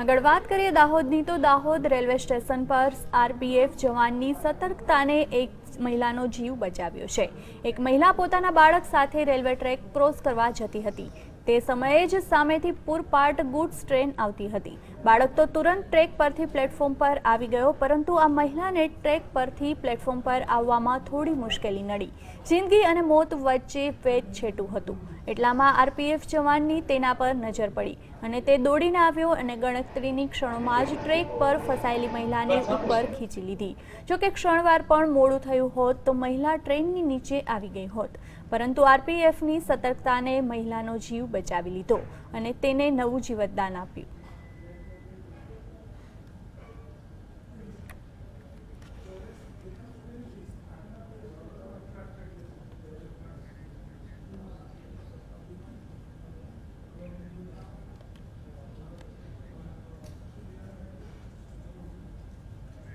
આગળ વાત કરીએ દાહોદની, તો દાહોદ રેલવે સ્ટેશન પર આરપીએફ જવાનની સતર્કતાને એક મહિલાનો જીવ બચાવ્યો છે. એક મહિલા પોતાના બાળક સાથે રેલવે ટ્રેક ક્રોસ કરવા જતી હતી. તે સમયે જ સામેથી પૂરપાટ ગુડ્સ ટ્રેન આવતી હતી. બાળક તો તુરંત ટ્રેક પરથી પ્લેટફોર્મ પર આવી ગયો, પરંતુ આ મહિલાને ટ્રેક પરથી પ્લેટફોર્મ પર આવવામાં થોડી મુશ્કેલી નડી. જિંદગી અને મોત વચ્ચે વેચ છેટું હતું. એટલામાં આરપીએફ જવાનની તેના પર નજર પડી અને તે દોડીને આવ્યો અને ગણતરીની ક્ષણોમાં જ ટ્રેક પર ફસાયેલી મહિલાને ઉપર ખીચી લીધી. જોકે ક્ષણવાર પણ મોડું થયું હોત તો મહિલા ટ્રેનની નીચે આવી ગઈ હોત. પરંતુ આરપીએફની સતર્કતાને મહિલાનો જીવ બચાવી લીધો અને તેને નવું જીવતદાન આપ્યું.